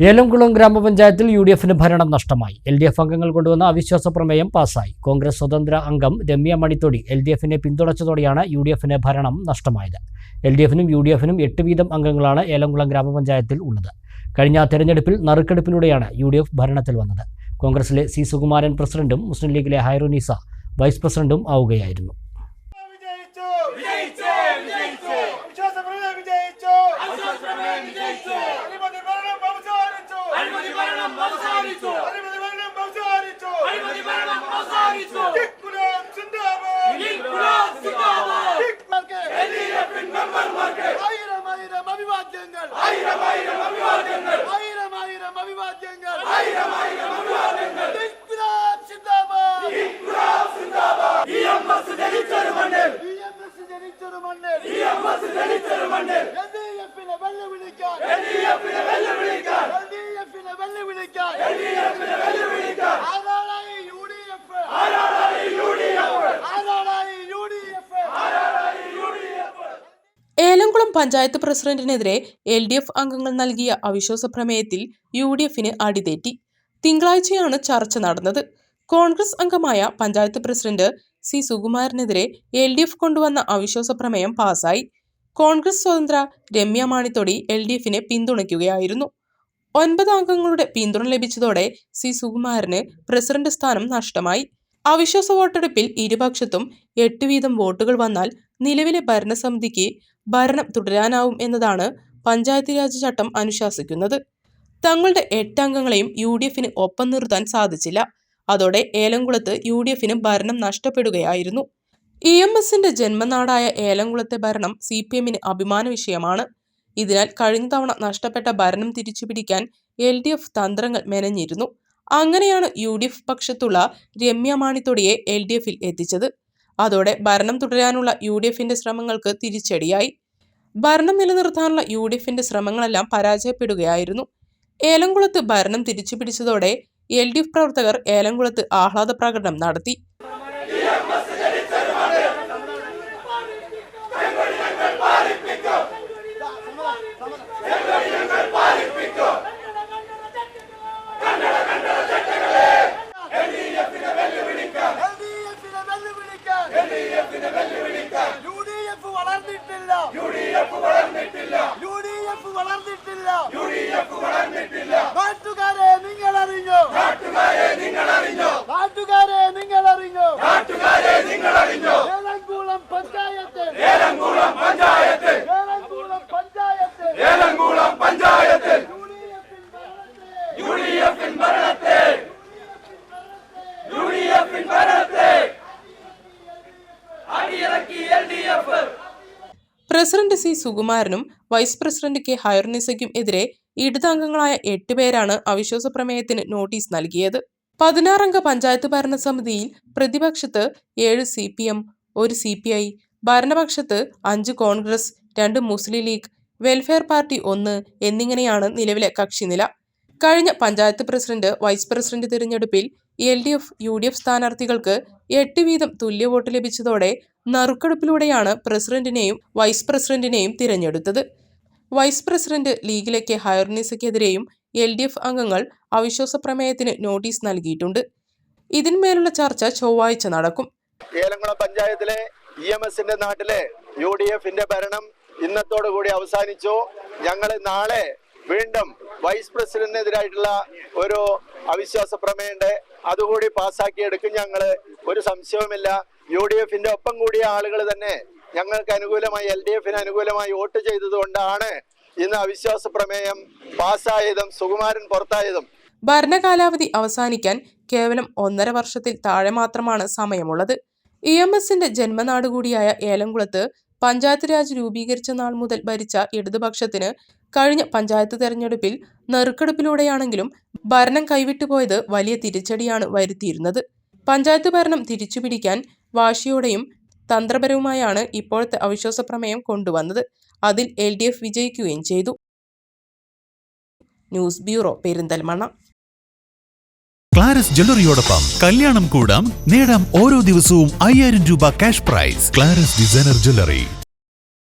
ഏലംകുളം ഗ്രാമപഞ്ചായത്തിൽ U D എഫിന് ഭരണം നഷ്ടമായി. എൽ ഡി എഫ് അംഗങ്ങൾ കൊണ്ടുവന്ന അവിശ്വാസ പ്രമേയം പാസായി. കോൺഗ്രസ് സ്വതന്ത്ര അംഗം രമ്യ മണിത്തൊടി എൽ ഡി എഫിനെ പിന്തുണച്ചതോടെയാണ് യു ഡി എഫിന് ഭരണം നഷ്ടമായത്. എൽ ഡി എഫിനും യു ഡി എഫിനും എട്ട് വീതം അംഗങ്ങളാണ് ഏലംകുളം ഗ്രാമപഞ്ചായത്തിൽ ഉള്ളത്. കഴിഞ്ഞ തെരഞ്ഞെടുപ്പിൽ നറുക്കെടുപ്പിലൂടെയാണ് യു ഡി എഫ് ഭരണത്തിൽ വന്നത്. കോൺഗ്രസിലെ സി സുകുമാരൻ പ്രസിഡന്റും മുസ്ലിം ലീഗിലെ ഹൈറുനീസ വൈസ് പ്രസിഡന്റും ആവുകയായിരുന്നു. വിജയിച്ചോ! വിജയിച്ചോ! വിജയിച്ചോ! വിജയിച്ചോ! ഇഎംഎസ് ജനിച്ചൊരു മണ്ണിൽ. ജനിച്ചൊരു മണ്ണിൽ. പഞ്ചായത്ത് പ്രസിഡന്റിനെതിരെ എൽ ഡി എഫ് അംഗങ്ങൾ നൽകിയ അവിശ്വാസ പ്രമേയത്തിൽ യു ഡി എഫിന് അടിതേറ്റി. തിങ്കളാഴ്ചയാണ് ചർച്ച നടന്നത്. കോൺഗ്രസ് അംഗമായ പഞ്ചായത്ത് പ്രസിഡന്റ് സി സുകുമാരനെതിരെ എൽ ഡി എഫ് കൊണ്ടുവന്ന അവിശ്വാസ പ്രമേയം പാസായി. കോൺഗ്രസ് സ്വതന്ത്ര രമ്യ മാണിത്തൊടി എൽ ഡി എഫിനെ പിന്തുണയ്ക്കുകയായിരുന്നു. ഒൻപത് അംഗങ്ങളുടെ പിന്തുണ ലഭിച്ചതോടെ സി സുകുമാരന് പ്രസിഡന്റ് സ്ഥാനം നഷ്ടമായി. അവിശ്വാസ വോട്ടെടുപ്പിൽ ഇരുപക്ഷത്തും എട്ട് വീതം വോട്ടുകൾ വന്നാൽ നിലവിലെ ഭരണസമിതിക്ക് ഭരണം തുടരാനാവും എന്നതാണ് പഞ്ചായത്ത് രാജ് ചട്ടം അനുശാസിക്കുന്നത്. തങ്ങളുടെ എട്ട് അംഗങ്ങളെയും യു ഡി എഫിന് ഒപ്പം നിർത്താൻ സാധിച്ചില്ല. അതോടെ ഏലംകുളത്ത് യു ഡി എഫിന് ഭരണം നഷ്ടപ്പെടുകയായിരുന്നു. ഇ എം എസിന്റെ ജന്മനാടായ ഏലംകുളത്തെ ഭരണം സി പി എമ്മിന് അഭിമാന വിഷയമാണ്. ഇതിനാൽ കഴിഞ്ഞ തവണ നഷ്ടപ്പെട്ട ഭരണം തിരിച്ചുപിടിക്കാൻ എൽ ഡി എഫ് തന്ത്രങ്ങൾ മെനഞ്ഞിരുന്നു. അങ്ങനെയാണ് യു ഡി എഫ് പക്ഷത്തുള്ള രമ്യ മാണിത്തൊടിയെ എൽ ഡി എഫിൽ എത്തിച്ചത്. അതോടെ ഭരണം തുടരാനുള്ള യു ഡി എഫിന്റെ ശ്രമങ്ങൾക്ക് തിരിച്ചടിയായി. ഭരണം നിലനിർത്താനുള്ള യു ഡി എഫിന്റെ ശ്രമങ്ങളെല്ലാം പരാജയപ്പെടുകയായിരുന്നു. ഏലംകുളത്ത് ഭരണം തിരിച്ചു പിടിച്ചതോടെ എൽ ഡി എഫ് പ്രവർത്തകർ ഏലംകുളത്ത് ആഹ്ലാദ പ്രകടനം നടത്തി. എൽഡിഎഫിനെ വെല്ലുവിളിക്കാൻ യുഡിഎഫ് വളർന്നിട്ടില്ല. എഫ് വളർന്നിട്ടില്ല. യു ഡി എഫ് വളർന്നിട്ടില്ല. പ്രസിഡന്റ് സി സുകുമാരനും വൈസ് പ്രസിഡന്റ് കെ ഹൈർനിസയ്ക്കും എതിരെ ഇടതംഗങ്ങളായ എട്ട് പേരാണ് അവിശ്വാസ പ്രമേയത്തിന് നോട്ടീസ് നൽകിയത്. പതിനാറംഗ പഞ്ചായത്ത് ഭരണസമിതിയിൽ പ്രതിപക്ഷത്ത് ഏഴ് സി പി എം ഒരു സി പി ഐ ഭരണപക്ഷത്ത് അഞ്ച് കോൺഗ്രസ് രണ്ട് മുസ്ലിം ലീഗ് വെൽഫെയർ പാർട്ടി ഒന്ന് എന്നിങ്ങനെയാണ് നിലവിലെ കക്ഷിനില. കഴിഞ്ഞ പഞ്ചായത്ത് പ്രസിഡന്റ് വൈസ് പ്രസിഡന്റ് തിരഞ്ഞെടുപ്പിൽ L D F U D F സ്ഥാനാർത്ഥികൾക്ക് എട്ട് വീതം തുല്യ ലഭിച്ചതോടെ നറുക്കെടുപ്പിലൂടെയാണ് പ്രസിഡന്റിനെയും വൈസ് പ്രസിഡന്റിനെയും തിരഞ്ഞെടുത്തത്. വൈസ് പ്രസിഡന്റ് ലീഗിലെ കെ. ഹയർനിസയ്ക്കെതിരെയും എൽ ഡി എഫ് അംഗങ്ങൾ അവിശ്വാസ പ്രമേയത്തിന് നോട്ടീസ് നൽകിയിട്ടുണ്ട്. ഇതിന്മേലുള്ള ചർച്ച ചൊവ്വാഴ്ച നടക്കും. ഏലംകുളം പഞ്ചായത്തിലെ ഇ എം എസിന്റെ നാട്ടിലെ യു ഡി എഫിന്റെ ഭരണം ഇന്നത്തോടു കൂടി അവസാനിച്ചു. ഞങ്ങൾ നാളെ വീണ്ടും വൈസ് പ്രസിഡന്റിനെതിരായിട്ടുള്ള ഒരു അവിശ്വാസ പ്രമേയുണ്ട് അതുകൂടി പാസ്സാക്കിയെടുക്കും ഞങ്ങൾ ഒരു സംശയവുമില്ല. യു ഡി എഫിന്റെ ഒപ്പം കൂടിയ ആളുകൾ തന്നെ ഞങ്ങൾക്ക് അനുകൂലമായി എൽ ഡി എഫിന് അനുകൂലമായി വോട്ട് ചെയ്തതുകൊണ്ടാണ് ഇന്ന് അവിശ്വാസ പ്രമേയം പാസ്സായതും സുകുമാരൻ പുറത്തായതും. ഭരണകാലാവധി അവസാനിക്കാൻ കേവലം ഒന്നര വർഷത്തിൽ താഴെ മാത്രമാണ് സമയമുള്ളത്. ഇ എം എസിന്റെ ജന്മനാട് കൂടിയായ ഏലംകുളത്ത് പഞ്ചായത്ത് രാജ് രൂപീകരിച്ച നാൾ മുതൽ ഭരിച്ച ഇടതുപക്ഷത്തിന് കഴിഞ്ഞ പഞ്ചായത്ത് തെരഞ്ഞെടുപ്പിൽ നെറുക്കെടുപ്പിലൂടെയാണെങ്കിലും ഭരണം കൈവിട്ടുപോയത് വലിയ തിരിച്ചടിയാണ് വരുത്തിയിരുന്നത്. പഞ്ചായത്ത് ഭരണം തിരിച്ചുപിടിക്കാൻ വാശിയോടെയും തന്ത്രപരവുമായാണ് ഇപ്പോഴത്തെ അവിശ്വാസ പ്രമേയം കൊണ്ടുവന്നത്. അതിൽ എൽ ഡി എഫ് വിജയിക്കുകയും ചെയ്തു. News bureau Perinthalmanna. ക്ലാരസ് ജ്വല്ലറിയോടൊപ്പം കല്യാണം കൂടാം നേടാം ഓരോ ദിവസവും അയ്യായിരം രൂപ cash prize. Claras designer jewellery.